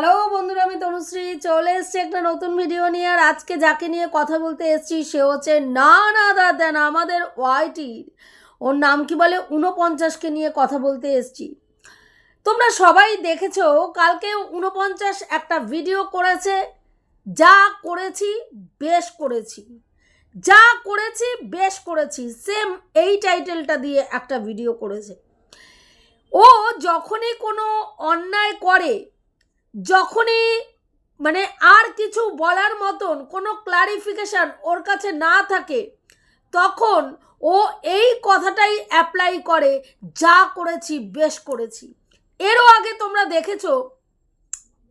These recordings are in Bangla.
হ্যালো বন্ধুরা, আমি তনুশ্রী। চলে এসছি একটা নতুন ভিডিও নিয়ে, আর আজকে যাকে নিয়ে কথা বলতে এসছি, সে হচ্ছে না না দাদা না আমাদের ওয়াইটির ওর নাম কি বলে? ঊনপঞ্চাশকে নিয়ে কথা বলতে এসছি। তোমরা সবাই দেখেছ, কালকে ঊনপঞ্চাশ একটা ভিডিও করেছে। যা করেছি, বেশ করেছি। যা করেছি, বেশ করেছি। সেম এই টাইটেলটা দিয়ে একটা ভিডিও করেছে। ও যখনই কোনো অন্যায় করে যখনই মানে আর কিছু বলার মতন কোনো ক্লারিফিকেশান ওর কাছে না থাকে, তখন ও এই কথাটাই অ্যাপ্লাই করে, যা করেছি, বেশ করেছি। এরও আগে তোমরা দেখেছ,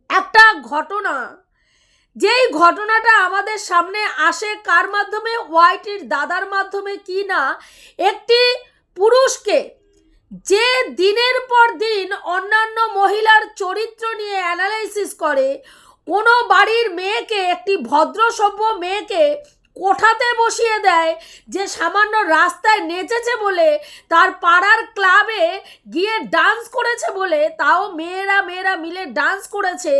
একটা ঘটনা, যেই ঘটনাটা আমাদের সামনে আসে কার মাধ্যমে? ওয়াইটির দাদার মাধ্যমে কি না? একটি পুরুষকে যে দিনের পর দিন অন্যান্য মহিলার চরিত্র নিয়ে অ্যানালাইসিস করে, কোনো বাড়ির মেয়েকে, একটি ভদ্র সভ্য মেয়েকে কোঠাতে বসিয়ে দেয় যে সামান্য রাস্তায় নেচেছে বলে, তার পাড়ার ক্লাবে গিয়ে ডান্স করেছে বলে, তাও মেয়েরা মেয়েরা মিলে ডান্স করেছে,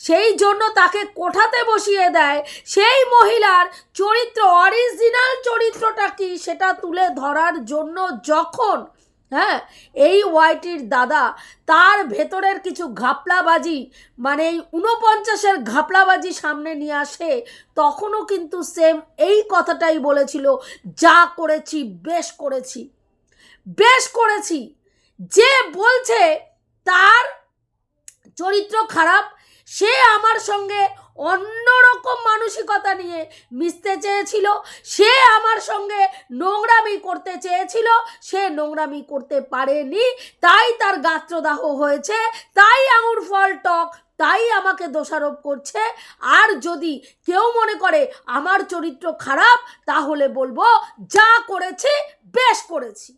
সেই জন্য তাকে কোঠাতে বসিয়ে দেয়। সেই মহিলার চরিত্র অরিজিনাল চরিত্রটা কি সেটা তুলে ধরার জন্য যখন হ্যাঁ এই ওয়াইটির দাদা, তার ভেতরের কিছু ঘাপলাবাজি মানে এই ঊনপঞ্চাশের ঘাপলাবাজি সামনে নিয়ে আসে, তখনও কিন্তু সেম এই কথাটাই বলেছিল, যা করেছি, বেশ করেছি। বেশ করেছি। যে বলছে, তার চরিত্র খারাপ সে আমার সঙ্গে অন্যরকম মানসিকতা নিয়ে মিশতে চেয়েছিল। সে আমার সঙ্গে নোংরামি করতে চেয়েছিল। সে নোংরামি করতে পারেনি। তাই তার গাত্রদাহ হয়েছে। তাই আঙুর ফল টক। তাই আমাকে দোষারোপ করছে। আর যদি কেউ মনে করে আমার চরিত্র খারাপ, তাহলে বলব, যা করেছি, বেশ করেছি।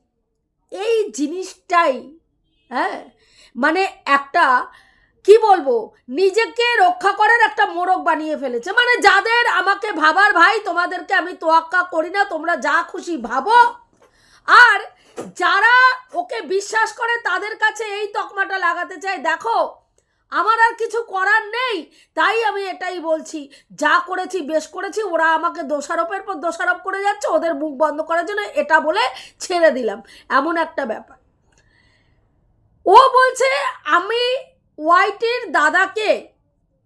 এই জিনিসটাই হ্যাঁ? মানে একটা কি বলব? নিজেকে রক্ষা করার একটা মোড়ক বানিয়ে ফেলেছে। মানে যাদের আমাকে ভাবার ভাই, তোমাদেরকে আমি তোয়াক্কা করি না, তোমরা যা খুশি ভাবো। আর যারা ওকে বিশ্বাস করে, তাদের কাছে এই তকমাটা লাগাতে চায় দেখো, আমার আর কিছু করার নেই, তাই আমি এটাই বলছি। যা করেছি, বেশ করেছি, ওরা আমাকে দোষারোপের পর দোষারোপ করে যাচ্ছে, ওদের মুখ বন্ধ করার জন্য এটা বলে ছেড়ে দিলাম। এমন একটা ব্যাপার। ও বলছে, আমি ওয়াইটির দাদাকে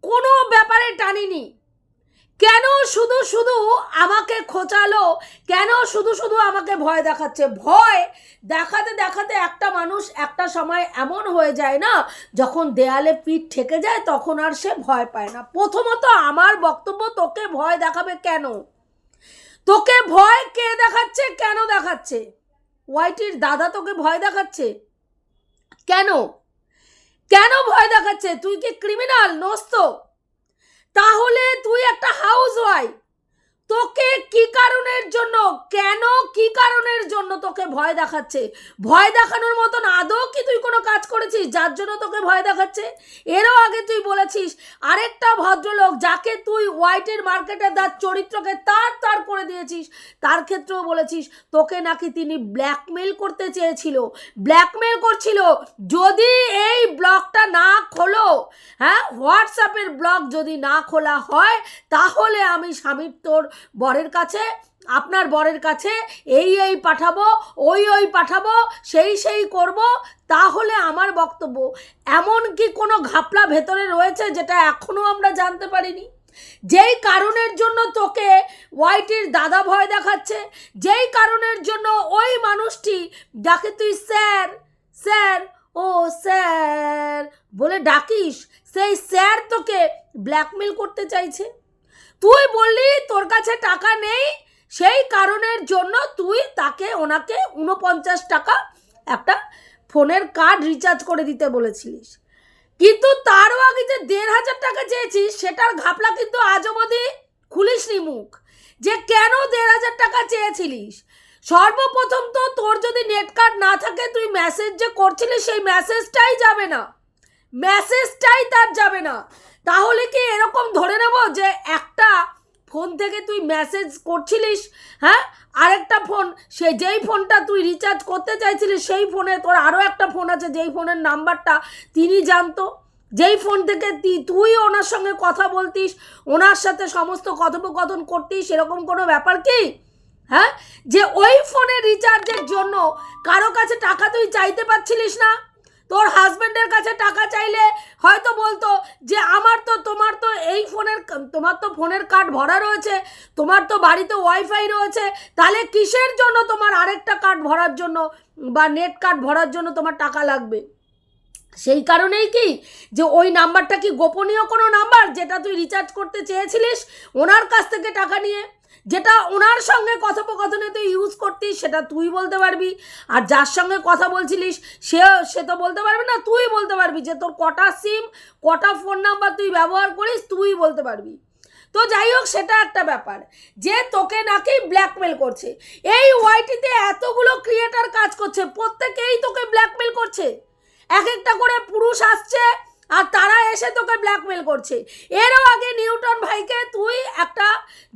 কোনো ব্যাপারে টানিনি। কেন শুধু শুধু আমাকে খোঁচালো? কেন শুধু শুধু আমাকে ভয় দেখাচ্ছে? ভয় দেখাতে দেখাতে একটা মানুষ একটা সময় এমন হয়ে যায় না, যখন দেয়ালে পিঠ ঠেকে যায়, তখন আর সে ভয় পায় না। প্রথমত আমার বক্তব্য তোকে ভয় দেখাবে কেন? তোকে ভয় কে দেখাচ্ছে? কেন দেখাচ্ছে? ওয়াইটির দাদা তোকে ভয় দেখাচ্ছে? কেন? কেন ভয় দেখাচ্ছে? তুই কি ক্রিমিনাল নস্ত তাহলে তুই একটা হাউস ওয়াইফ তোকে কি কারণের জন্য, কেন কি কারণের জন্য তোকে ভয় দেখাচ্ছে? ভয় দেখানোর মতন আদৌ কি তুই কোনো কাজ করেছিস যার জন্য তোকে ভয় দেখাচ্ছে? এরও আগে তুই বলেছিস, আরেকটা ভদ্রলোক যাকে তুই হোয়াইটের মার্কেটে তার চরিত্রকে তার তার করে দিয়েছিস, তার ক্ষেত্রেও বলেছিস, তোকে নাকি তিনি ব্ল্যাকমেল করতে চেয়েছিল। ব্ল্যাকমেল করছিল যদি এই ব্লগটা না খোলো হ্যাঁ? হোয়াটসঅ্যাপের ব্লগ যদি না খোলা হয়, তাহলে আমি স্বামীর তোর বরের কাছে, আপনার বরের কাছে এই এই পাঠাবো, ওই ওই পাঠাবো, সেই সেই করব, তাহলে আমার বক্তব্য। এমন কি কোনো ঘাপলা ভেতরে রয়েছে যেটা এখনও আমরা জানতে পারিনি? যেই কারণের জন্য তোকে ওয়াইটির দাদা ভয় দেখাচ্ছে, যেই কারণের জন্য ওই মানুষটি যাকে তুই স্যার স্যার, ও স্যার বলে ডাকিস, সেই স্যার তোকে ব্ল্যাকমেল করতে চাইছে। তুই বললি তোর কাছে টাকা নেই, সেই কারণের জন্য তুই তাকে, ওনাকে উনপঞ্চাশ টাকা একটা ফোনের কার্ড রিচার্জ করে দিতে বলেছিলিস। কিন্তু তারও আগে যে দেড় হাজার টাকা চেয়েছিস, সেটার ঘাপলা কিন্তু আজও অবধি খুলিসনি মুখ। যে কেন দেড় হাজার টাকা চেয়েছিলিস? সর্বপ্রথম তো তোর যদি নেট কার্ড না থাকে, তুই মেসেজ যে করছিলিস, সেই মেসেজটাই যাবে না। মেসেজটাই তার যাবে না। তাহলে কি এরকম ধরে নেব যে একটা ফোন থেকে তুই মেসেজ করছিলিস হ্যাঁ? আরেকটা ফোন সে যেই ফোনটা তুই রিচার্জ করতে চাইছিলিস, সেই ফোনে তোর আরও একটা ফোন আছে, যেই ফোনের নাম্বারটা তিনি জানতো। যেই ফোন থেকে তুই ওনার সঙ্গে কথা বলতিস, ওনার সাথে সমস্ত কথোপকথন করতিস, এরকম কোনো ব্যাপার কি? হ্যাঁ? যে ওই ফোনে রিচার্জের জন্য কারও কাছে টাকা তুই চাইতে পারছিলিস না? তোর হাজবেন্ডের কাছে টাকা চাইলে হয়তো বলতো যে আমার তো, তোমার তো এই ফোনের, তোমার তো ফোনের কার্ড ভরা রয়েছে, তোমার তো বাড়িতে ওয়াইফাই রয়েছে, তাহলে কিসের জন্য তোমার আরেকটা কার্ড ভরার জন্য বা নেট কার্ড ভরার জন্য তোমার টাকা লাগবে? সেই কারণেই কি? যে ওই নাম্বারটা কি গোপনীয় কোনো নাম্বার যেটা তুই রিচার্জ করতে চেয়েছিলিস ওনার কাছ থেকে টাকা নিয়ে? যেটা ওনার সঙ্গে কথোপকথনে তুই ইউজ করতিস, সেটা তুই বলতে পারবি। আর যার সঙ্গে কথা বলছিলিস, সে সে তো বলতে পারবি না, তুই বলতে পারবি যে তোর কটা সিম কটা ফোন নাম্বার তুই ব্যবহার করিস, তুই বলতে পারবি। তো যাই হোক, সেটা একটা ব্যাপার। যে তোকে নাকি ব্ল্যাকমেল করছে। এই ওয়াইটিতে এতগুলো ক্রিয়েটার কাজ করছে, প্রত্যেকেই তোকে ব্ল্যাকমেল করছে। এক একটা করে পুরুষ আসছে আর তারা এসে তোকে ব্ল্যাকমেল করছে। এরও আগে নিউটন ভাইকে তুই একটা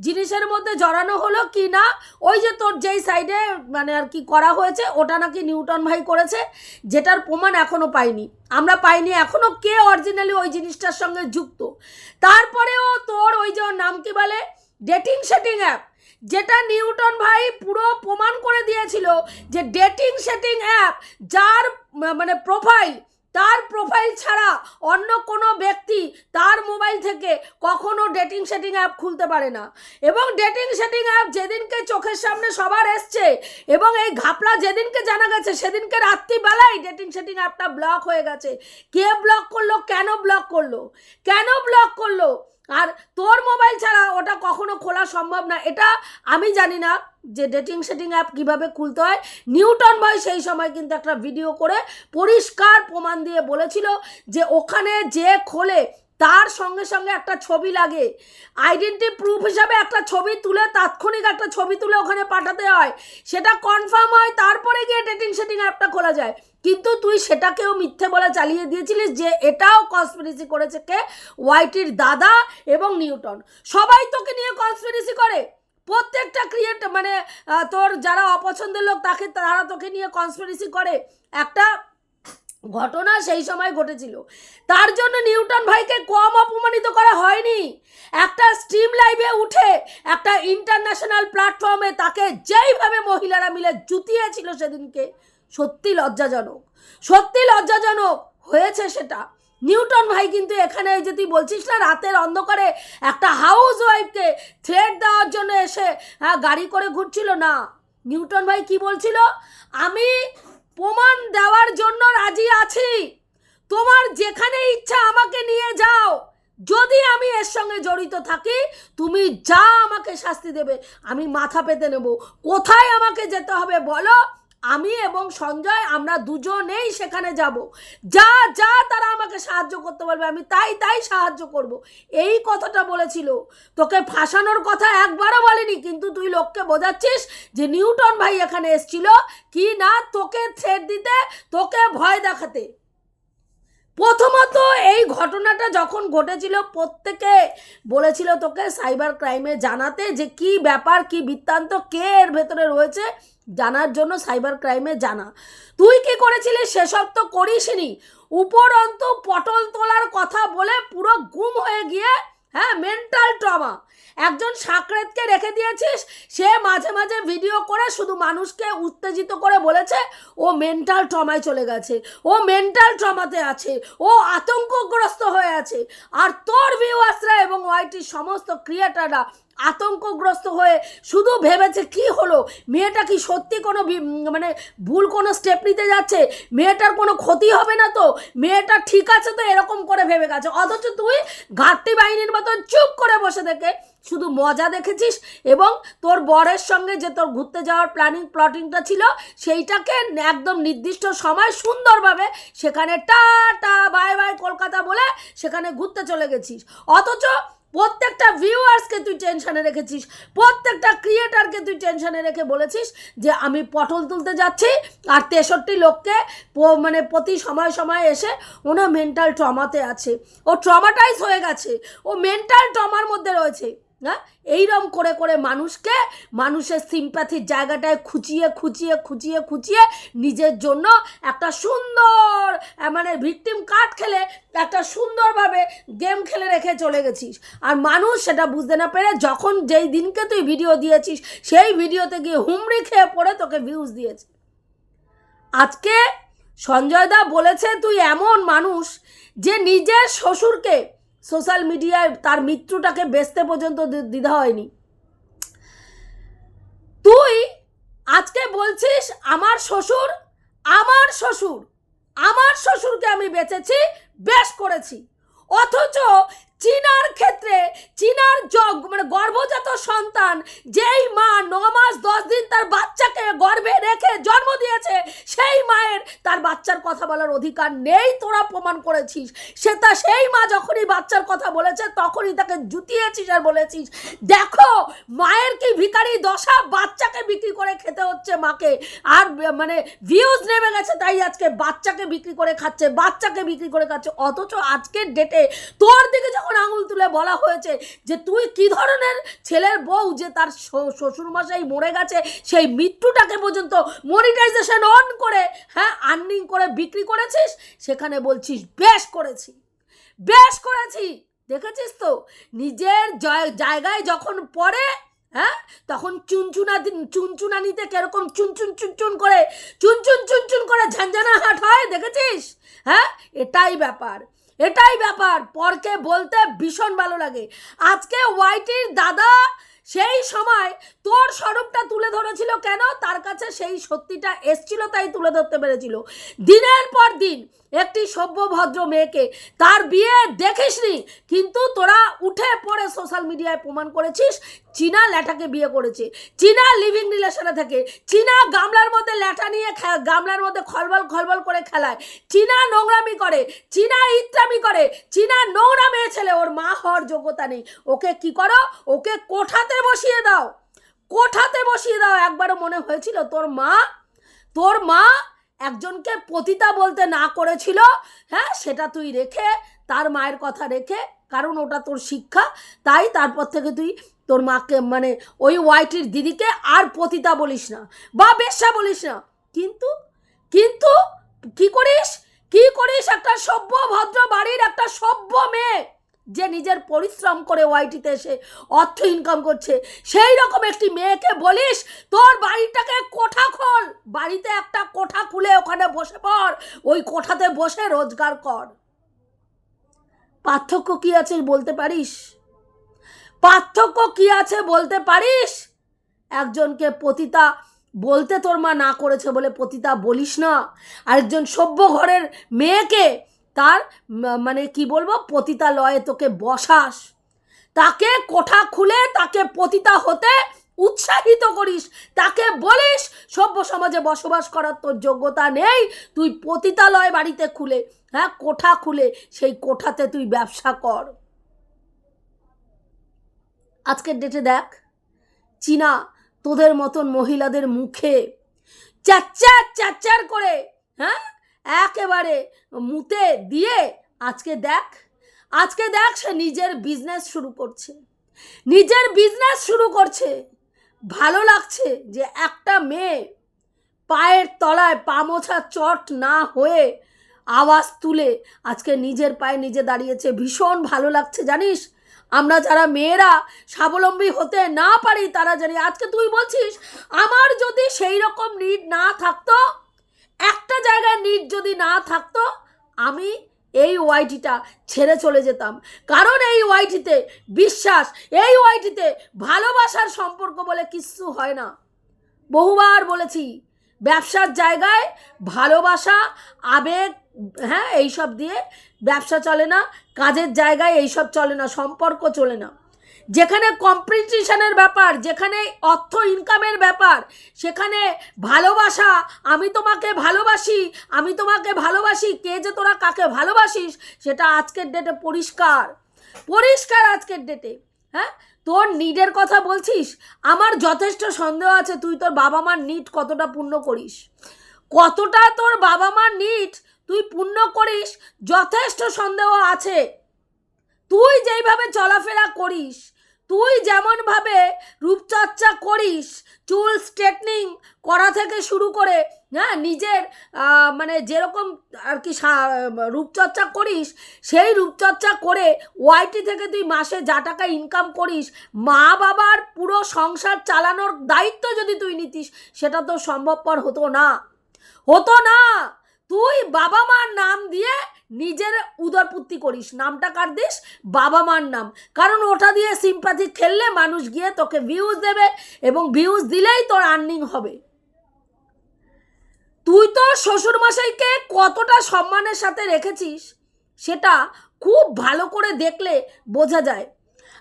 জিনিসের মধ্যে জড়ানো হলো কি না, ওই যে তোর যেই সাইডে মানে আর কি করা হয়েছে, ওটা নাকি নিউটন ভাই করেছে, যেটার প্রমাণ এখনও পাইনি। আমরা পাইনি এখনও কে অরিজিনালি ওই জিনিসটার সঙ্গে যুক্ত? তারপরেও তোর ওই যে নাম কি বলে? ডেটিং সেটিং অ্যাপ যেটা নিউটন ভাই পুরো প্রমাণ করে দিয়েছিল যে ডেটিং সেটিং অ্যাপ যার মানে প্রোফাইল তার প্রোফাইল ছাড়া অন্য কোনো ব্যক্তি তার মোবাইল থেকে কখনো ডেটিং সেটিং অ্যাপ খুলতে পারে না। এবং ডেটিং সেটিং অ্যাপ যেদিনকে চোখের সামনে সবার এসছে এবং এই ঘাপলা যেদিনকে জানা গেছে, সেদিনকে রাত্রিবেলায় ডেটিং সেটিং অ্যাপটা ব্লক হয়ে গেছে। কে ব্লক করল? কেন ব্লক করল? কেন ব্লক করল? আর তোর মোবাইল ছাড়া ওটা কখনো খোলা সম্ভব না। এটা আমি জানি না যে ডেটিং সেটিং অ্যাপ কীভাবে খুলতে হয়। নিউটন ভাই সেই সময় কিন্তু একটা ভিডিও করে পরিষ্কার প্রমাণ দিয়ে বলেছিল যে ওখানে যে খোলে তার সঙ্গে সঙ্গে একটা ছবি লাগে। আইডেন্টি প্রুফ হিসাবে একটা ছবি তুলে, তাৎক্ষণিক একটা ছবি তুলে ওখানে পাঠাতে হয়। সেটা কনফার্ম হয়, তারপরে গিয়ে ডেটিং সেটিং অ্যাপটা খোলা যায়। কিন্তু তুই সেটাকেও মিথ্যে বলে চালিয়ে দিয়েছিলিস যে এটাও কনস্পিরেসি করেছে কে? ওয়াইটির দাদা এবং নিউটন। সবাই তোকে নিয়ে কনস্পিরেসি করে। প্রত্যেকটা ক্রিয়েট মানে তোর যারা অপছন্দের লোক, তাকে, তারা তোকে নিয়ে কনস্পিরেসি করে। একটা ঘটনা সেই সময় ঘটেছিল। তার জন্য নিউটন ভাইকে কম অপমানিত করা হয়নি। একটা স্ট্রিম লাইভে উঠে একটা ইন্টারন্যাশনাল প্ল্যাটফর্মে তাকে যেইভাবে মহিলারা মিলে জুতিয়েছিল সেদিনকে সত্যি লজ্জাজনক সত্যি লজ্জাজনক হয়েছে সেটা। নিউটন ভাই কিন্তু এখানে এই যে তুই বলছিস না, রাতের অন্ধকারে একটা হাউস ওয়াইফকে থ্রেড দেওয়ার জন্য এসে হ্যাঁ গাড়ি করে ঘুরছিল। না, নিউটন ভাই কি বলছিল? আমি প্রমাণ দেওয়ার জন্য রাজি আছি। তোমার যেখানে ইচ্ছা আমাকে নিয়ে যাও। যদি আমি এর সঙ্গে জড়িত থাকি, তুমি যা আমাকে শাস্তি দেবে, আমি মাথা পেতে নেব। কোথায় আমাকে যেতে হবে বলো? আমি এবং সঞ্জয় আমরা দুজনেই সেখানে যাব। যা যা তারা আমাকে সাহায্য করতে পারবে আমি তাই তাই সাহায্য করব। এই কথাটা বলেছিল। তোকে ফাঁসানোর কথা একবারও বলেনি, কিন্তু তুই লোককে বোঝাচ্ছিস যে নিউটন ভাই এখানে এসছিল কি না তোকে থ্রেট দিতে, তোকে ভয় দেখাতে। প্রথমত এই ঘটনাটা যখন ঘটেছিল, প্রত্যেকে বলেছিল তোকে সাইবার ক্রাইমে জানাতে যে কি ব্যাপার, কি বৃত্তান্ত, কে এর ভেতরে রয়েছে, জানার জন্য সাইবার ক্রাইমে জানা। তুই কি করেছিলি সেসব তো করিসনি। উপরন্তু পটল তোলার কথা বলে পুরো গুম হয়ে গিয়ে হ্যাঁ মেন্টাল ট্রমা একজন সাকরেতকে রেখে দিয়েছিস, সে মাঝে মাঝে ভিডিও করে শুধু মানুষকে উত্তেজিত করে বলেছে, ও মেন্টাল ট্রমায় চলে গেছে, ও মেন্টাল ট্রমাতে আছে, ও আতঙ্কগ্রস্ত হয়ে আছে। আর তোর ভিউ ভিউয়ার্সরা এবং ওয়াইটির সমস্ত ক্রিয়েটাররা আতঙ্কগ্রস্ত হয়ে শুধু ভেবেছে কি হলো? মেয়েটা কি সত্যি কোনো মানে ভুল কোনো স্টেপ নিতে যাচ্ছে? মেয়েটার কোনো ক্ষতি হবে না তো? মেয়েটা ঠিক আছে তো এরকম করে ভেবে গেছে। অথচ তুই ঘাটতি বাহিনীর মতন চুপ করে বসে থেকে শুধু মজা দেখেছিস এবং তোর বরের সঙ্গে যে তোর ঘুরতে যাওয়ার প্ল্যানিং প্লটিংটা ছিল, সেইটাকে একদম নির্দিষ্ট সময় সুন্দরভাবে সেখানে টা টা বাই বাই কলকাতা বলে সেখানে ঘুরতে চলে গেছিস। অথচ প্রত্যেকটা ভিউয়ার্সকে তুই টেনশনে রেখেছিস, প্রত্যেকটা ক্রিয়েটারকে তুই টেনশানে রেখে বলেছিস যে আমি পটল তুলতে যাচ্ছি আর তেষট্টি লোককে মানে প্রতি সময় সময় এসে ওনার মেন্টাল ট্রমাতে আছে। ও ট্রমাটাইজ হয়ে গেছে। ও মেন্টাল ট্রমার মধ্যে রয়েছে। হ্যাঁ এইরম করে করে মানুষকে, মানুষের সিম্প্যাথির জায়গাটায় খুঁচিয়ে খুঁচিয়ে খুঁচিয়ে খুঁচিয়ে নিজের জন্য একটা সুন্দর মানে ভিকটিম কার্ড খেলে একটা সুন্দরভাবে গেম খেলে রেখে চলে গেছিস। আর মানুষ সেটা বুঝতে না পেরে যখন যেই দিনকে তুই ভিডিও দিয়েছিস, সেই ভিডিওতে গিয়ে হুমড়ি খেয়ে পড়ে তোকে ভিউজ দিয়েছে। আজকে সঞ্জয় দা বলেছে, তুই এমন মানুষ যে নিজের শ্বশুরকে সোশ্যাল মিডিয়ায় তার মৃত্যুটাকে বেচতে পর্যন্ত দ্বিধা হয়নি। তুই আজকে বলছিস আমার শ্বশুর আমার শ্বশুর, আমার শ্বশুরকে আমি বেঁচেছি, বেশ করেছি। অথচ চীনার ক্ষেত্রে, চীনার জগ মানে গর্ভজাত সন্তান, যেই মা ন মাস দশ দিন তার বাচ্চাকে গর্ভে রেখে জন্ম দিয়েছে, সেই মায়ের তার বাচ্চার কথা বলার অধিকার নেই, তোরা প্রমাণ করেছিস। সে তা সেই মা যখনই বাচ্চার কথা বলেছে, তখনই তাকে জুতিয়েছিস আর বলেছিস, দেখো, মায়ের কি ভিখারি দশা, বাচ্চাকে বিক্রি করে খেতে হচ্ছে মাকে। আর মানে ভিউজ নেমে গেছে তাই আজকে বাচ্চাকে বিক্রি করে খাচ্ছে, বাচ্চাকে বিক্রি করে খাচ্ছে। অথচ আজকের ডেটে তোর দিকে যখন আঙুল তুলে বলা হয়েছে যে তুই কি ধরনের ছেলের বউ যে তার শ্বশুরমশাই মরে গেছে, সেই মৃত্যুটাকে পর্যন্ত মনিটাইজেশন অন করে হ্যাঁ আর্নিং করে বিক্রি করেছিস? সেখানে বলছিস, বেশ করেছি বেশ করেছি। দেখেছিস তো? নিজের জয়- জায়গায় যখন পড়ে হ্যাঁ তখন চুনচুনা চুনচুনা নিতে কীরকম চুনচুন চুনচুন করে, চুনচুন চুনচুন করে ঝাঞ্ঝানা হাট হয়, দেখেছিস? হ্যাঁ এটাই ব্যাপার। এটাই ব্যাপার। পরকে বলতে ভীষণ ভালো লাগে। আজকে ওয়াইটির দাদা সেই সময় তোর স্বরূপটা তুলে ধরেছিল কেন? তার কাছে সেই সত্যিটা এসছিল, তাই তুলে ধরতে পেরেছিল। দিনের পর দিন একটি সভ্য ভদ্র মেয়েকে তার বিয়ে দেখিসনি, কিন্তু তোরা উঠে পড়ে সোশ্যাল মিডিয়ায় প্রমাণ করেছিস, চীনা ল্যাটাকে বিয়ে করেছে। চীনা লিভিং রিলেশনে থাকে। চীনা গামলার মধ্যে ল্যাটা নিয়ে গামলার মধ্যে খলবল খলবল করে খেলায়। চীনা নোংরামি করে, চীনা ইত্রামি করে, চীনা নোংরা মেয়ে ছেলে, ওর মা হওয়ার যোগ্যতা নেই। ওকে কি করো? ওকে কোঠাতে বসিয়ে দাও। কোঠাতে বসিয়ে দাও, একবারও মনে হয়েছিল তোর মা তোর মা একজনকে পতিতা বলতে না করেছিল। হ্যাঁ সেটা তুই রেখে, তার মায়ের কথা রেখে, কারণ ওটা তোর শিক্ষা, তাই তারপর থেকে তুই তোর মাকে মানে ওই ওয়াইটির দিদিকে আর পতিতা বলিস না বা বেশ্যা বলিস না। কিন্তু কিন্তু কি করিস? কি করিস? একটা সভ্য ভদ্র বাড়ির একটা সভ্য মেয়ে। যে নিজের পরিশ্রম করে ওয়াইটিতে এসে অর্থ ইনকাম করছে, সেই রকম একটি মেয়েকে বলিস, তোর বাড়িটাকে কোঠা খোল। বাড়িতে একটা কোঠা খুলে ওখানে বসে পড়। ওই কোঠাতে বসে রোজগার কর। পার্থক্য কি আছে বলতে পারিস? পার্থক্য কি আছে বলতে পারিস? একজনকে পতিতা বলতে তোর মা না করেছে বলে পতিতা বলিস না। আরেকজন সভ্য ঘরের মেয়েকে তার মানে কি বলব, পতিতালয়ে তোকে বসাস। তাকে কোঠা খুলে তাকে পতিতা হতে উৎসাহিত করিস। তাকে বলিস, সভ্য সমাজে বসবাস করার তোর যোগ্যতা নেই, তুই পতিতালয় বাড়িতে খুলে হ্যাঁ কোঠা খুলে সেই কোঠাতে তুই ব্যবসা কর। আজকের ডেটে দেখ, চীনা তোদের মতন মহিলাদের মুখে চাচ্চার চাচ্চার করে হ্যাঁ একেবারে মুতে দিয়ে আজকে দেখ আজকে দেখ সে নিজের বিজনেস শুরু করছে। নিজের বিজনেস শুরু করছে। ভালো লাগছে যে একটা মেয়ে পায়ের তলায় পা মোছা চট না হয়ে আওয়াজ তুলে আজকে নিজের পায়ে নিজে দাঁড়িয়েছে। ভীষণ ভালো লাগছে, জানিস? আমরা যারা মেয়েরা স্বাবলম্বী হতে না পারি, তারা জানি আজকে তুই বলছিস, আমার যদি সেই রকম নিড না থাকতো একটা জায়গায় নিড যদি না থাকতো, আমি এই ওয়াইটিটা ছেড়ে চলে যেতাম। কারণ এই ওয়াইটিতে বিশ্বাস, এই ওয়াইটিতে ভালোবাসার সম্পর্ক বলে কিচ্ছু হয় না। বহুবার বলেছি, ব্যবসার জায়গায় ভালোবাসা, আবেগ হ্যাঁ এইসব দিয়ে ব্যবসা চলে না, কাজের জায়গায় এইসব চলে না, সম্পর্ক চলে না। যেখানে কম্পিটিশনের ব্যাপার, যেখানে অর্থ ইনকামের ব্যাপার, সেখানে ভালোবাসা, আমি তোমাকে ভালোবাসি, আমি তোমাকে ভালোবাসি, কে যে তোরা কাকে ভালোবাসিস, সেটা আজকের ডেটে পরিষ্কার। পরিষ্কার আজকের ডেটে হ্যাঁ? তোর নিডের কথা বলছিস? আমার যথেষ্ট সন্দেহ আছে, তুই তোর বাবা মার নিট কতটা পূর্ণ করিস? কতটা তোর বাবা মার নিট তুই পূর্ণ করিস? যথেষ্ট সন্দেহ আছে। তুই যেইভাবে চলাফেরা করিস তুই যেমনভাবে রূপচর্চা করিস, চুল স্ট্রেটনিং করা থেকে শুরু করে হ্যাঁ নিজের মানে যেরকম আর কি রূপচর্চা করিস, সেই রূপচর্চা করে ওয়াইটি থেকে তুই মাসে যা টাকা ইনকাম করিস, মা বাবার পুরো সংসার চালানোর দায়িত্ব যদি তুই নিতিস, সেটা তো সম্ভবপর হতো না। হতো না! তুই বাবা মার নাম দিয়ে নিজের উদরপুত্তি করিস। নামটা কার দিস বাবা মার নাম। কারণ ওটা দিয়ে সিম্পাথি খেললে মানুষ গিয়ে তোকে ভিউজ দেবে এবং ভিউজ দিলেই তোর আর্নিং হবে। তুই তো শ্বশুরমশাইকে কতটা সম্মানের সাথে রেখেছিস, সেটা খুব ভালো করে দেখলে বোঝা যায়।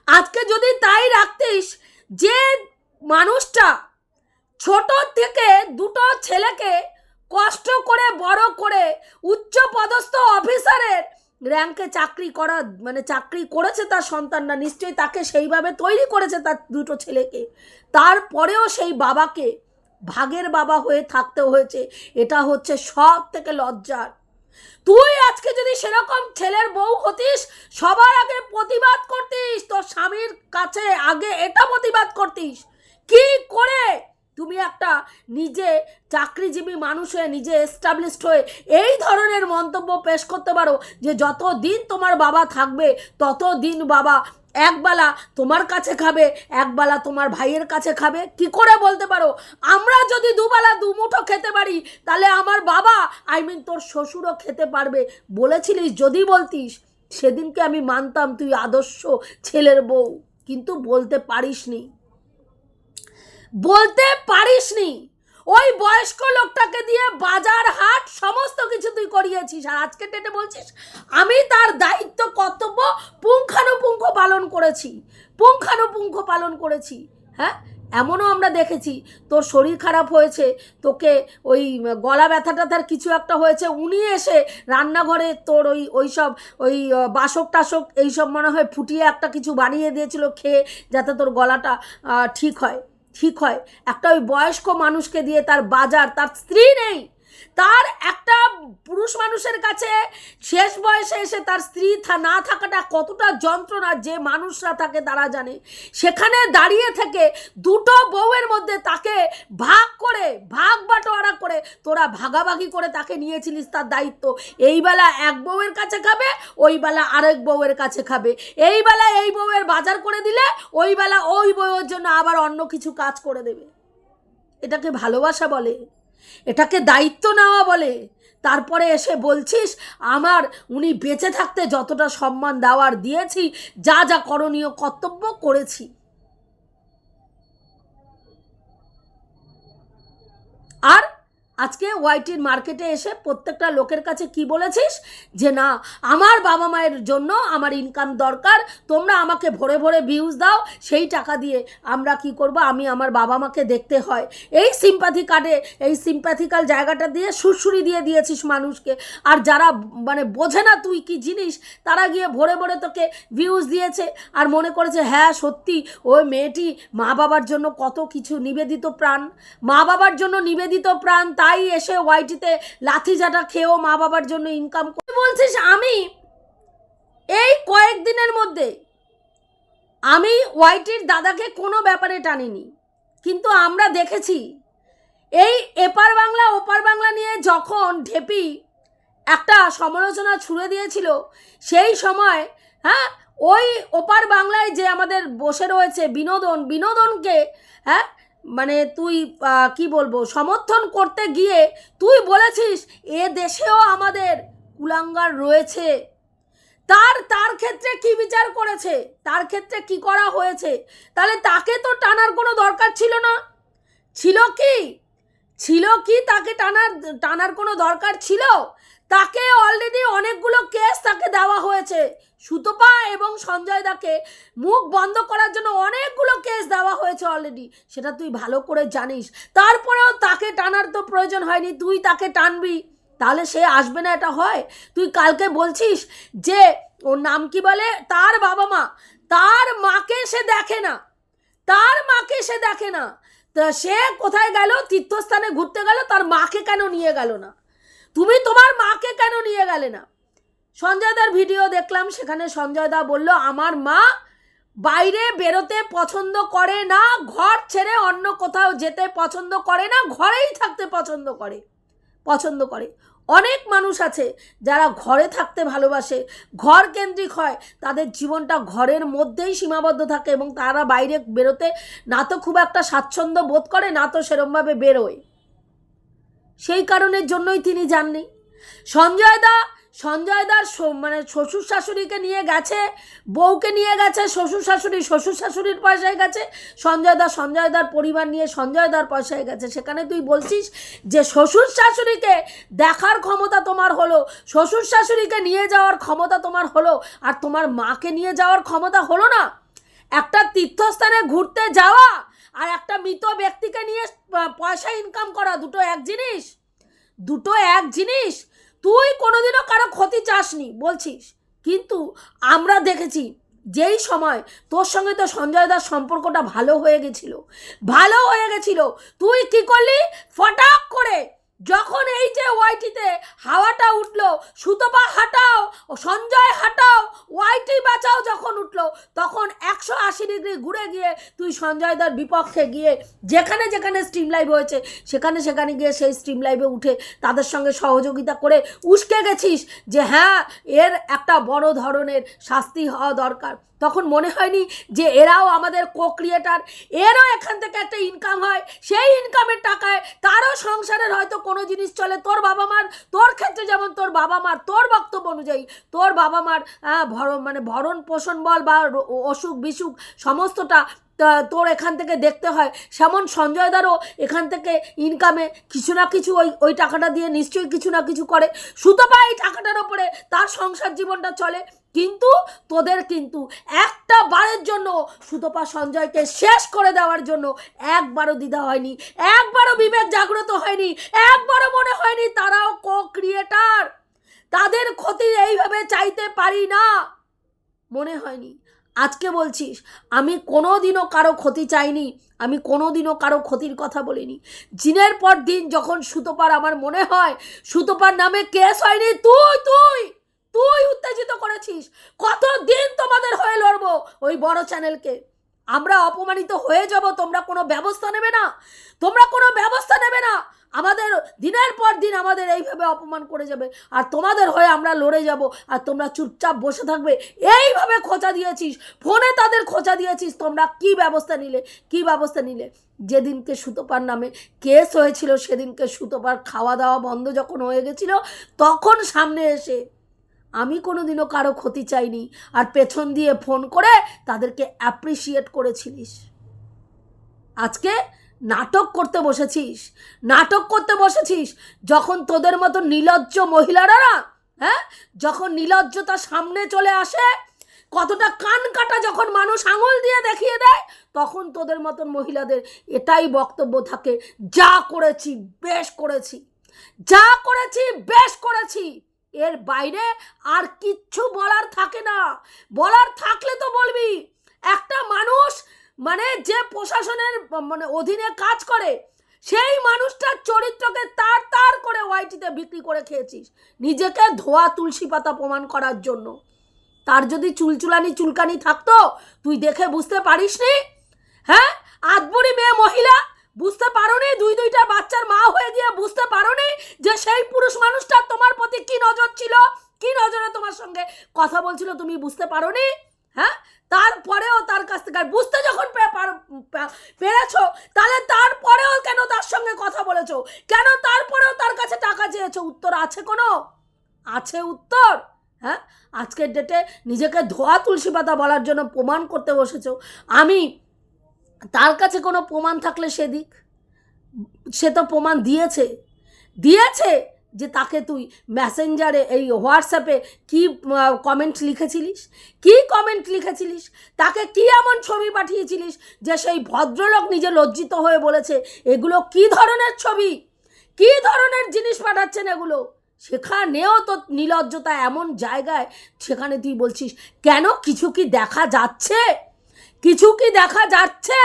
আজকে যদি তাই রাখতিস যে মানুষটা ছোট থেকে দুটো ছেলেকে কষ্ট করে, বড় করে উচ্চ পদস্থ অফিসারের র্যাঙ্কে চাকরি করা মানে চাকরি করেছে তার সন্তানরা, নিশ্চয়ই তাকে সেইভাবে তৈরি করেছে তার দুটো ছেলেকে। তারপরেও সেই বাবাকে ভাগের বাবা হয়ে থাকতে হয়েছে। এটা হচ্ছে সব থেকে লজ্জার। তুই আজকে যদি সেরকম ছেলের বউ হতিস, সবার আগে প্রতিবাদ করতিস, তোর স্বামীর কাছে আগে এটা প্রতিবাদ করতিস। কি করে তুমি একটা নিজে চাকরিজীবী মানুষ হয়ে, নিজে এস্টাবলিশড হয়ে এই ধরনের মন্তব্য পেশ করতে পারো যে যত দিন তোমার বাবা থাকবে তত দিন বাবা একবেলা তোমার কাছে খাবে, একবেলা তোমার ভাইয়ের কাছে খাবে। কি করে বলতে পারো? আমরা যদি দুবেলা দুমুঠো খেতে পারি, তাহলে আমার বাবা আই মিন তোর শ্বশুরও খেতে পারবে। বলেছিলিস যদি বলতিস, সেদিনকে আমি মানতাম তুই আদর্শ ছেলের বউ, কিন্তু বলতে পারিসনি। বলতে পারিসনি। ওই বয়স্ক লোকটাকে দিয়ে বাজার হাট, সমস্ত কিছু তুই করিয়েছিস। আর আজকে ডেটে বলছিস, আমি তার দায়িত্ব, কর্তব্য পুঙ্খানুপুঙ্খ পালন করেছি। পুঙ্খানুপুঙ্খ পালন করেছি। হ্যাঁ? এমনও আমরা দেখেছি, তোর শরীর খারাপ হয়েছে, তোকে ওই গলা ব্যথা ট্যাথার কিছু একটা হয়েছে। উনি এসে রান্নাঘরে তোর ওই ওই সব, ওই বাসক টাসক এইসব মনে হয় ফুটিয়ে একটা কিছু বানিয়ে দিয়েছিল খেয়ে, যাতে তোর গলাটা ঠিক হয়। ঠিক হয়। একটা ওই বয়স্ক মানুষকে দিয়ে তার বাজার তার স্ত্রী নেই। তার একটা পুরুষ মানুষের কাছে শেষ বয়সে এসে তার স্ত্রী না থাকাটা কতটা যন্ত্রণা যে মানুষরা থাকে তারা জানে। সেখানে দাঁড়িয়ে থেকে দুটো বউয়ের মধ্যে তাকে ভাগ করে, ভাগ বাটোয়ারা করে তোরা ভাগাভাগি করে তাকে নিয়েছিলিস তার দায়িত্ব। এই বেলা এক বউয়ের কাছে খাবে, ওই বেলা আরেক বউয়ের কাছে খাবে। এই বেলা এই বউয়ের বাজার করে দিলে, ওই বেলা ওই বউয়ের জন্য আবার অন্য কিছু কাজ করে দেবে। এটাকে ভালোবাসা বলে। এটাকে দায়িত্ব নেওয়া বলে। তারপরে এসে বলছিস, আমার, উনি বেঁচে থাকতে যতটা সম্মান দেওয়ার দিয়েছি, যা যা করণীয় কর্তব্য করেছি। আর আজকে ওয়াইটির মার্কেটে এসে প্রত্যেকটা লোকের কাছে কি বলেছিস? যে না, আমার বাবা মায়ের জন্য আমার ইনকাম দরকার, তোমরা আমাকে ভরে ভরে ভিউজ দাও, সেই টাকা দিয়ে আমরা কি করব? আমি আমার বাবা মাকে দেখতে হয়। এই সিম্প্যাথি কার্ডে এই সিম্প্যাথিক্যাল জায়গাটা দিয়ে সুরসুরি দিয়ে দিয়েছিস মানুষকে। আর যারা মানে বোঝে না তুই কি জিনিস, তারা গিয়ে ভরে ভরে তোকে ভিউজ দিয়েছে আর মনে করেছে হ্যাঁ সত্যি ওই মেয়েটি মা বাবার জন্য কত কিছু নিবেদিত প্রাণ। মা বাবার জন্য নিবেদিত প্রাণ তাই এসে ওয়াইটিতে লাথি ঝাঁটা খেয়েও মা বাবার জন্য ইনকাম বলছিস আমি? এই কয়েকদিনের মধ্যে আমি ওয়াইটির দাদাকে কোনো ব্যাপারে টানিনি। কিন্তু আমরা দেখেছি, এই এপার বাংলা, ওপার বাংলা নিয়ে যখন ঢেপি একটা সমালোচনা ছুড়ে দিয়েছিল, সেই সময় হ্যাঁ ওই ওপার বাংলায় যে আমাদের বসে রয়েছে বিনোদন, বিনোদনকে হ্যাঁ মানে তুই কি বলব, সমর্থন করতে গিয়ে তুই বলেছিস, এ দেশেও আমাদের কুলাঙ্গার রয়েছে। তার তার ক্ষেত্রে কি বিচার করেছে? তার ক্ষেত্রে কি করা হয়েছে? তাহলে তাকে তো টানার কোনো দরকার ছিল না। ছিল কি? ছিল কি তাকে টানার টানার কোনো দরকার ছিল? তাকে অলরেডি অনেকগুলো কেস তাকে দেওয়া হয়েছে। সুতপা এবং সঞ্জয় দাকে মুখ বন্ধ করার জন্য অনেকগুলো কেস দেওয়া হয়েছে অলরেডি সেটা তুই ভালো করে জানিস। তারপরেও তাকে টানার তো প্রয়োজন হয়নি। তুই তাকে টানবি। তাহলে সে আসবে না, এটা হয়? তুই কালকে বলছিস যে, ওর নাম কি বলে? তার বাবা মা। তার মাকে সে দেখে না। তার মাকে সে দেখে না। তা সে কোথায় গেল? তীর্থস্থানে ঘুরতে গেল। তার মাকে কেন নিয়ে গেল না? তুমি তোমার মাকে কেন নিয়ে গেলে না? সঞ্জয় দার ভিডিও দেখলাম, সেখানে সঞ্জয় দা বলল, আমার মা বাইরে বেরোতে পছন্দ করে না, ঘর ছেড়ে অন্য কোথাও যেতে পছন্দ করে না, ঘরেই থাকতে পছন্দ করে পছন্দ করে। অনেক মানুষ আছে যারা ঘরে থাকতে ভালোবাসে, ঘর কেন্দ্রিক হয়, তাদের জীবনটা ঘরের মধ্যেই সীমাবদ্ধ থাকে এবং তারা বাইরে বেরোতে না তো খুব একটা স্বাচ্ছন্দ্য বোধ করে, না তো সেরমভাবে বেরোয়। সেই কারণের জন্যই তিনি যাননি। সঞ্জয় দা সঞ্জয় দার মানে শ্বশুর শাশুড়িকে নিয়ে গেছে, বউকে নিয়ে গেছে, শ্বশুর শাশুড়ি, শ্বশুর শাশুড়ির পয়সায় গেছে, সঞ্জয় দা সঞ্জয় দার পরিবার নিয়ে সঞ্জয় দার পয়সায় গেছে। সেখানে তুই বলছিস যে শ্বশুর শাশুড়িকে দেখার ক্ষমতা তোমার হলো, শ্বশুর শাশুড়িকে নিয়ে যাওয়ার ক্ষমতা তোমার হলো, আর তোমার মাকে নিয়ে যাওয়ার ক্ষমতা হলো না? একটা তীর্থস্থানে ঘুরতে যাওয়া আর একটা মৃত ব্যক্তিকে নিয়ে পয়সা ইনকাম করা, দুটো এক জিনিস? দুটো এক জিনিস? তুই কোনোদিনও কারও ক্ষতি চাসনি, বলছিস। কিন্তু আমরা দেখেছি যেই সময় তোর সঙ্গে তো সঞ্জয় দার সম্পর্কটা ভালো হয়ে গেছিল, ভালো হয়ে গেছিল, তুই কি করলি? ফটাক করে যখন এই যে ওয়াইটিতে হাওয়াটা উঠল, সুতপা হাঁটাও, সঞ্জয় হাঁটাও, ওয়াইটি বাঁচাও যখন উঠল, তখন একশো আশি ডিগ্রি ঘুরে গিয়ে তুই সঞ্জয় দার বিপক্ষে গিয়ে যেখানে যেখানে স্ট্রিম লাইভ হয়েছে, সেখানে সেখানে গিয়ে সেই স্ট্রিম লাইভে উঠে তাদের সঙ্গে সহযোগিতা করে উস্কে গেছিস যে হ্যাঁ এর একটা বড় ধরনের শাস্তি হওয়া দরকার। তখন মনে হয়নি যে এরাও আমাদের কো ক্রিয়েটার এরও এখান থেকে একটা ইনকাম হয়। সেই ইনকামের টাকায় তারও সংসারের হয়তো কোনো জিনিস চলে। তোর বাবা মার তোর ক্ষেত্রে যেমন তোর বাবা মার তোর বক্তব্য অনুযায়ী তোর বাবা মার ভর মানে ভরণ পোষণ বল বা অসুখ বিসুখ সমস্তটা তোর এখান থেকে দেখতে হয়। সেমন সঞ্জয় দারও এখান থেকে ইনকামে কিছু না কিছু ওই ওই টাকাটা দিয়ে নিশ্চয়ই কিছু না কিছু করে। সুতপা এই টাকাটার ওপরে, তার সংসার জীবনটা চলে। কিন্তু তোদের কিন্তু একটা বারের জন্য সুতপা সঞ্জয়কে শেষ করে দেওয়ার জন্য একবারও দ্বিধা হয়নি। একবারও বিবেক জাগ্রত হয়নি। একবারও মনে হয়নি তারাও কো ক্রিয়েটার তাদের ক্ষতি এইভাবে চাইতে পারি না। মনে হয়নি। আজকে বলছিস, আমি কোনো দিনও কারও ক্ষতি চাইনি, আমি কোনো দিনও কারও ক্ষতির কথা বলিনি। দিনের পর দিন যখন সুতোপার আমার মনে হয়, সুতোপার নামে কেস হয়নি, তুই তুই তুই উত্তেজিত করেছিস। কত দিন তোমাদের হয়ে লড়বো ওই বড় চ্যানেলকে? আমরা অপমানিত হয়ে যাব, তোমরা কোনো ব্যবস্থা নেবে না। তোমরা কোনো ব্যবস্থা নেবে না। আমাদের দিনের পর দিন আমাদের এইভাবে অপমান করে যাবে। আর তোমাদের হয়ে আমরা লড়ে যাব। আর তোমরা চুপচাপ বসে থাকবে। এইভাবে খোঁচা দিয়েছিস। ফোনে তাদের খোঁচা দিয়েছিস। তোমরা কি ব্যবস্থা নিলে? কি ব্যবস্থা নিলে? যেদিনকে সুতোপার নামে কেস হয়েছিল, সেদিনকে সুতোপার খাওয়া দাওয়া বন্ধ যখন হয়ে গেছিল, তখন সামনে এসে আমি কোনো দিনও কারও ক্ষতি চাইনি। আর পেছন দিয়ে ফোন করে তাদেরকে অ্যাপ্রিসিয়েট করেছিলিস। আজকে নাটক করতে বসেছিস। নাটক করতে বসেছিস যখন তোদের মতো নিলজ্জ মহিলারা না হ্যাঁ? যখন নিলজ্জতা সামনে চলে আসে, কতটা কান কাটা যখন মানুষ আঙুল দিয়ে দেখিয়ে দেয়, তখন তোদের মতন মহিলাদের এটাই বক্তব্য থাকে, যা করেছি, বেশ করেছি। যা করেছি, বেশ করেছি। এর বাইরে আর কিচ্ছু বলার থাকে না। বলার থাকলে তো বলবি। একটা মানুষ মানে যে প্রশাসনের মানে অধীনে কাজ করে, সেই মানুষটার চরিত্রকে তার তার করে ওয়াইটিতে বিক্রি করে খেয়েছিস। নিজেকে ধোয়া তুলসী পাতা প্রমাণ করার জন্য। তার যদি চুলচুলানি, চুলকানি থাকতো, তুই দেখে বুঝতে পারিস নি হ্যাঁ? আদবুড়ি মেয়ে মহিলা বুঝতে পারোনি? দুই দুইটা বাচ্চার মা হয়ে দিয়ে বুঝতে পারোনি যে সেই পুরুষ মানুষটার তোমার প্রতি কি নজর ছিল? কি নজরে তোমার সঙ্গে কথা বলছিল তুমি বুঝতে পারো নি হ্যাঁ? তারপরেও তার কাছ থেকে আর বুঝতে যখন পার- পেরেছ, তাহলে তারপরেও কেন তার সঙ্গে কথা বলেছ? কেন তারপরেও তার কাছে টাকা চেয়েছো? উত্তর আছে কোনো? আছে উত্তর। হ্যাঁ? আজকের ডেটে নিজেকে ধোয়া তুলসী পাতা বলার জন্য প্রমাণ করতে বসেছো। আমি তার কাছে কোনো প্রমাণ থাকলে সেদিক সে তো প্রমাণ দিয়েছে। দিয়েছে যে তাকে তুই মেসেঞ্জারে, এই হোয়াটসঅ্যাপে কি কমেন্ট লিখেছিলিস? কি কমেন্ট লিখেছিলিস? তাকে কি এমন ছবি পাঠিয়েছিলিস যে সেই ভদ্রলোক নিজে লজ্জিত হয়ে বলেছে, এগুলো কি ধরনের ছবি? কি ধরনের জিনিস পাঠাচ্ছেন এগুলো? সেখানেও তো নিলজ্জতা এমন জায়গায়, সেখানে তুই বলছিস, কেন? কিছু কি দেখা যাচ্ছে? কিছু কি দেখা যাচ্ছে?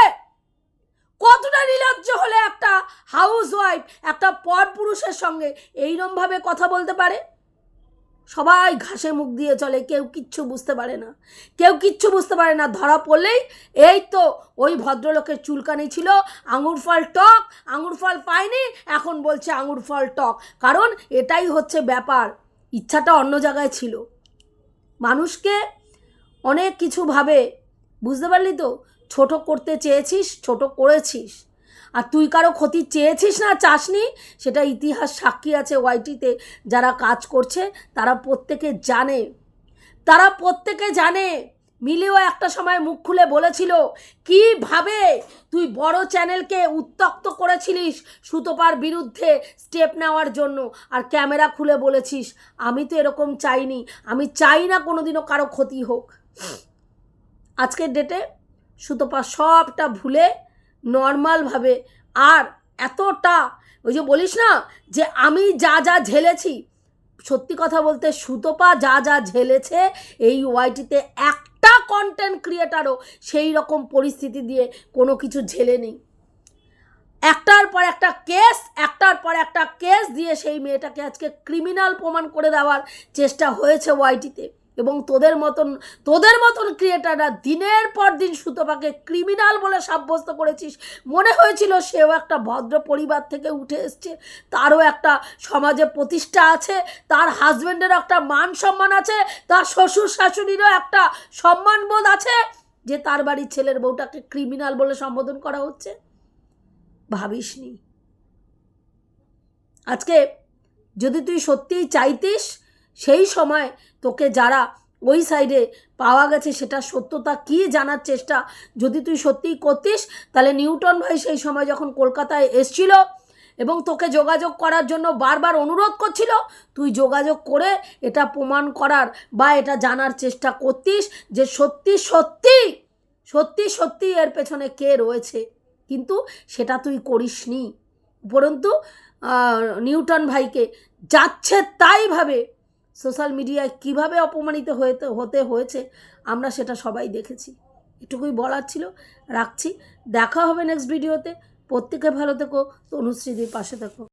কতটা নিলজ্জ হলে একটা হাউস ওয়াইফ একটা পর পুরুষের সঙ্গে এইরমভাবে কথা বলতে পারে? সবাই ঘাসে মুখ দিয়ে চলে, কেউ কিচ্ছু বুঝতে পারে না। কেউ কিচ্ছু বুঝতে পারে না, ধরা পড়লেই এই তো ওই ভদ্রলোকের চুলকানি ছিল, আঙুর ফল টক, আঙুর ফল পায়নি এখন বলছে আঙুর ফল টক। কারণ এটাই হচ্ছে ব্যাপার, ইচ্ছাটা অন্য জায়গায় ছিল। মানুষকে অনেক কিছু ভাবে বুঝতে পারলি তো? ছোট করতে চেয়েছিস, ছোট করেছিস। আর তুই কারও ক্ষতি চেয়েছিস না, চাসনি? সেটা ইতিহাস সাক্ষী আছে ওয়াইটিতে। যারা কাজ করছে, তারা প্রত্যেকে জানে। তারা প্রত্যেকে জানে। মিলিও একটা সময় মুখ খুলে বলেছিল, কীভাবে তুই বড় চ্যানেলকে উত্তক্ত করেছিলিস সুতোপার বিরুদ্ধে স্টেপ নেওয়ার জন্য? আর ক্যামেরা খুলে বলেছিস, আমি তো এরকম চাইনি। আমি চাই না কোনোদিনও কারও ক্ষতি হোক। আজকের ডেটে সুতোপা সবটা ভুলে নর্মালভাবে আর এতটা ওই যে বলিস না যে আমি যা যা ঝেলেছি, সত্যি কথা বলতে সুতোপা যা যা ঝেলেছে এই ওয়াইটিতে একটা কন্টেন্ট ক্রিয়েটারও সেই রকম পরিস্থিতি দিয়ে কোনো কিছু ঝেলে নেই। একটার পর একটা কেস একটার পর একটা কেস দিয়ে সেই মেয়েটাকে আজকে ক্রিমিনাল প্রমাণ করে দেওয়ার চেষ্টা হয়েছে ওয়াইটিতে এবং তোদের মতন তোদের মতন ক্রিয়েটাররা দিনের পর দিন সুতপাকে ক্রিমিনাল বলে সাব্যস্ত করেছিস। মনে হয়েছিল সেও একটা ভদ্র পরিবার থেকে উঠে এসছে। তারও একটা সমাজে প্রতিষ্ঠা আছে, তার হাজব্যান্ডেরও একটা মান সম্মান আছে, তার শ্বশুর শাশুড়িরও একটা সম্মানবোধ আছে যে তার বাড়ির ছেলের বউটাকে ক্রিমিনাল বলে সম্বোধন করা হচ্ছে। ভাবিসনি? আজকে যদি তুই সত্যিই চাইতিস সেই সময় তোকে যারা ওই সাইডে পাওয়া গেছে সেটা সত্যতা কী জানার চেষ্টা? যদি তুই সত্যিই করতিস, তাহলে নিউটন ভাই সেই সময় যখন কলকাতায় এসছিল এবং তোকে যোগাযোগ করার জন্য বারবার অনুরোধ করছিল, তুই যোগাযোগ করে এটা প্রমাণ করার বা এটা জানার চেষ্টা করতিস যে সত্যি সত্যি সত্যি সত্যি এর পেছনে কে রয়েছে। কিন্তু সেটা তুই করিসনি। উপরন্তু নিউটন ভাইকে যাচ্ছে তাই ভাবে সোশ্যাল মিডিয়ায় কীভাবে অপমানিত হয়ে হতে হয়েছে, আমরা সেটা সবাই দেখেছি। এটুকুই বলার ছিল। রাখছি। দেখা হবে নেক্সট ভিডিওতে প্রত্যেকে ভালো থেকো। তনুশ্রীদের পাশে থেকো।